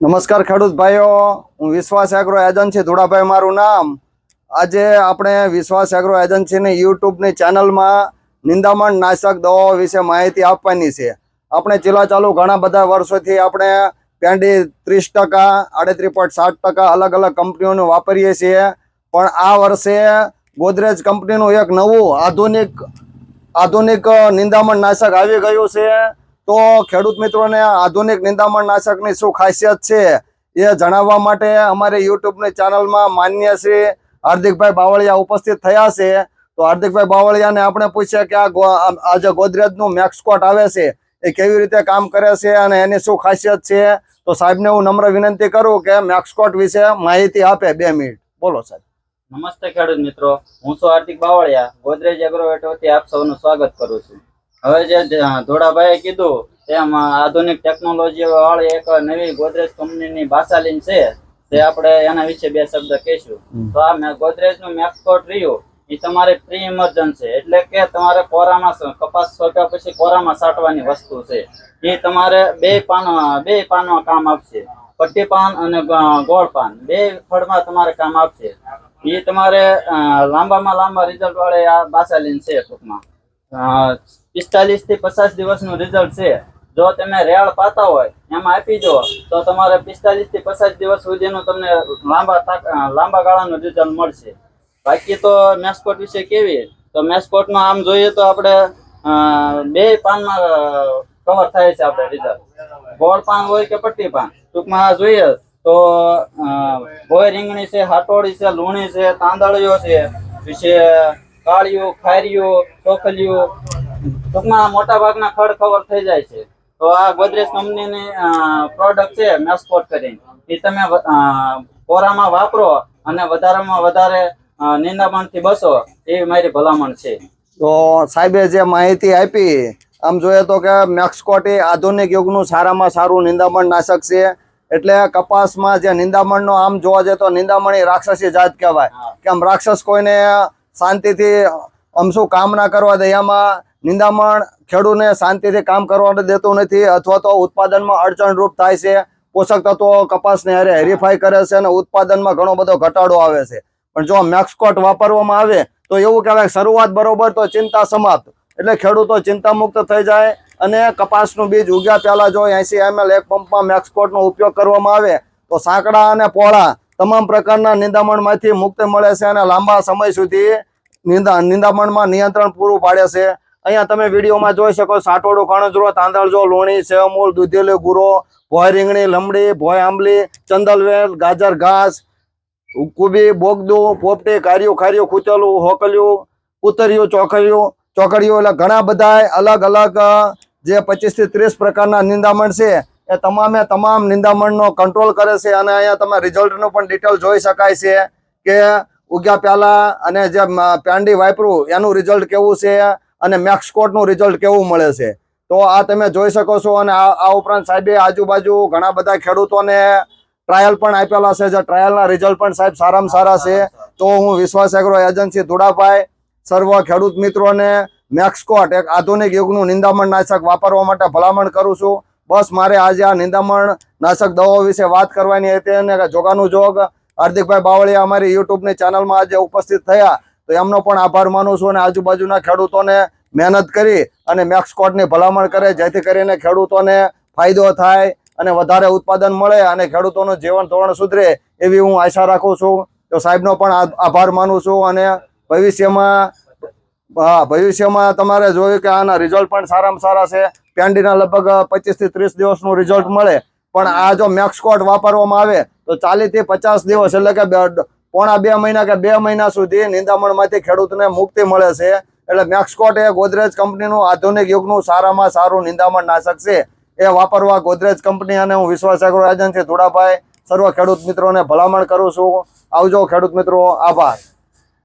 નમસ્કાર ખેડૂત ભાઈઓ, હું વિશ્વાસ એગ્રો એજન્સી ધોળાભાઈ મારું નામ. આજે આપણે વિશ્વાસ એગ્રો એજન્સીની યુટ્યુબની ચેનલમાં નિંદામણ નાશક દવાઓ વિશે માહિતી આપવાની છે. આપણે ચીલા ચાલુ ઘણા બધા વર્ષોથી આપણે પેન્ડી ત્રીસ ટકા, આડત્રીસ પોઈન્ટ સાત ટકા અલગ અલગ કંપનીઓનું વાપરીએ છીએ. પણ આ વર્ષે ગોદરેજ કંપનીનું એક નવું આધુનિક આધુનિક નિંદામણ નાશક આવી ગયું છે. તો ખેડૂત મિત્રોને આધુનિક નિંદામણ નાશકની શું ખાસિયત છે એ જણાવવા માટે અમારી યુટ્યુબની ચેનલમાં માન્ય શ્રી હાર્દિકભાઈ બાવળિયા ઉપસ્થિત થયા છે. તો હાર્દિકભાઈ બાવળિયાને આપણે પૂછ્યા કે આ ગો- આ આ જે ગોદરેજનું મેક્સકોટ આવે છે, એ કેવી રીતે કામ કરે છે અને એની શું ખાસિયત છે? તો સાહેબને હું નમ્ર વિનંતી કરું કે મેક્સકોટ વિશે માહિતી આપે બે મિનિટ. બોલો સાહેબ. નમસ્તે ખેડૂત મિત્રો. હું છું હાર્દિક બાવળિયા. ગોદરેજ એગ્રોવેટ આપ સૌનું સ્વાગત કરું છું. હવે જે ધોળાભાઈ ધોળાભાઈએ કીધું તેમ આધુનિક ટેકનોલોજી વાળી એક નવી ગોદરેજ કંપનીની બાસાલીન છે તે આપણે એના વિશે બે શબ્દ કહીશું. તો આ ગોદરેજનું મેક્સકોટ રહ્યું એ તમારે પ્રી ઇમરજન્સી એટલે કે તમારે કોરામાં કપાસ સોટ્યા પછી કોરામાં સાટવાની વસ્તુ છે. એ તમારે બે પાન બે પાનમાં કામ આપશે. પટ્ટી પાન અને ગોળ પાન બે ફળમાં તમારે કામ આપશે. એ તમારે લાંબામાં લાંબા રિઝલ્ટ વાળે આ બાસાલીન છે ટૂંકમાં. પિસ્તાલીસથી પચાસ દિવસનું રિઝલ્ટ છે. જો તમે રેળ પાતા હોય, એમાં આપી દો, તો તમારે પિસ્તાલીસથી પચાસ દિવસ સુધીનું તમને લાંબા લાંબા ગાળાનું રિઝલ્ટ મળશે. બાકી તો મેસ્કોટ વિશે કેવી? તો મેસ્કોટમાં આમ જોઈએ તો આપણે બે પાનમાં કવર થાય છે આપણે રિઝલ્ટ ગોળ પાન હોય કે પટ્ટી પાન? ટૂંકમાં જોઈએ તો ભોય રીંગણી છે, હાટોળી છે, લૂણી છે, તાંદળીઓ છે પછી કાળિયું ખારિયું ચોખલિયું. ટૂંકમાં મોટા ભાગના ખડ કવર થઈ જાય છે. તો આ ગોદરેજ કંપનીની પ્રોડક્ટ છે મેસ્કોટ કરીને એ તમે કોરામાં વાપરો અને વધારેમાં વધારે નિંદામણ નિંદામણથી બસો એ મારી ભલામણ છે. તો સાહેબે જે માહિતી આપી આમ જોઈએ તો કે મેક્સકોટ એ આધુનિક યુગનું સારામાં સારું નિંદામણ નાશક છે. એટલે કપાસમાં જે નિંદામણનો આમ જોવા જાય તો નિંદામણ એ રાક્ષસી જાત કહેવાય. કે આમ રાક્ષસ કોઈને શાંતિથી આમ શું કામ ના કરવા દે. એમાં નિંદામણ ખેડૂતને શાંતિથી કામ કરવા દેતું નથી, અથવા તો ઉત્પાદનમાં અડચણરૂપ થાય છે. પોષક તત્વો કપાસને હારે હેરીફાઈ કરે છે અને ઉત્પાદનમાં ઘણો બધો ઘટાડો આવે છે. પણ જો મેક્સકોટ વાપરવામાં આવે, તો એવું કહેવાય શરૂઆત બરોબર તો ચિંતા સમાપ્ત. એટલે ખેડૂતો ચિંતા મુક્ત થઈ જાય અને કપાસનું બીજ ઉગ્યા પહેલાં જો એસી એમએલ એક પંપમાં મેક્સકોટનો ઉપયોગ કરવામાં આવે, તો સાંકડા અને પહોળા તમામ પ્રકારના નિંદામણમાંથી મુક્ત મળે છે અને લાંબા સમય સુધી નિંદા, નિંદામણમાં નિયંત્રણ પૂરું પાડે છે. અહીંયા તમે વિડીયોમાં જોઈ શકો સાટોડું, કણજરો, તાંદળજો, લોણી, સેવમૂળ, દૂધેલો ગુરો, ભોય રીંગણી, લમડી, ભોય આંબલી, ચંદલવેલ, ગાજર, ઘાસ, કુબી, બોગદું, પોપટી કાર્યું ખાર્યું ખૂચેલું હોકલ્યું ઉતર્યું ચોકડિયું ચોકડીઓ એટલે ઘણા બધા અલગ અલગ જે પચીસથી ત્રીસ પ્રકારના નિંદામણ છે એ તમામે તમામ નિંદામણનો કંટ્રોલ કરે છે અને અહીંયા તમે રિઝલ્ટનું પણ ડિટેલ જોઈ શકાય છે કે ઉગ્યા પહેલા અને જે પ્યાંડી વાપરું એનું રિઝલ્ટ કેવું છે અને મેક્સકોટનું રિઝલ્ટ કેવું મળે છે. તો આ તમે જોઈ શકો છો અને આ આ ઉપરાંત સાહેબે આજુબાજુ ઘણા બધા ખેડૂતોને ટ્રાયલ પણ આપેલા છે જે ટ્રાયલના રિઝલ્ટ પણ સાહેબ સારામાં સારા છે. તો હું વિશ્વાસ એગ્રો એજન્સી ધુડાભાઈ સર્વ ખેડૂત મિત્રોને મેક્સકોટ એક આધુનિક યુગનું નિંદામણ નાશક વાપરવા માટે ભલામણ કરું છું. બસ મારે આજે આ નિંદામણ નાશક દવાઓ વિશે વાત કરવાની હતી અને જોગાનું જોગ. હાર્દિકભાઈ બાવળીયા અમારી યુટ્યુબની ચેનલમાં આજે ઉપસ્થિત થયા. તો એમનો પણ આભાર માનું છું અને આજુબાજુના ખેડૂતોને મહેનત કરી અને મેક્સકોટની ભલામણ કરે, જેથી કરીને ખેડૂતોને ફાયદો થાય અને વધારે ઉત્પાદન મળે અને ખેડૂતોનું જીવન ધોરણ સુધરે એવી હું આશા રાખું છું. તો સાહેબનો પણ આભાર માનું છું અને ભવિષ્યમાં, હા, ભવિષ્યમાં તમારે જોયું કે આના રિઝલ્ટ પણ સારામાં સારા છે. પેન્ડીના લગભગ પચીસથી ત્રીસ દિવસનું રિઝલ્ટ મળે. પણ આ જો મેક્સકોટ વાપરવામાં આવે, તો ચાલીસથી પચાસ દિવસ એટલે કે પોણા બે મહિના કે બે મહિના સુધી નિંદામણમાંથી ખેડૂતને મુક્તિ મળે છે. એટલે મેક્સકોટ એ ગોદરેજ કંપનીનું આધુનિક યુગનું સારામાં સારું નિંદામણ નાશક છે. એ વાપરવા ગોદરેજ કંપની અને હું વિશ્વાસ એગ્રો એજન્સી ધોળાભાઈ સર્વ ખેડૂત મિત્રોને ભલામણ કરું છું. આવજો ખેડૂત મિત્રો, આભાર.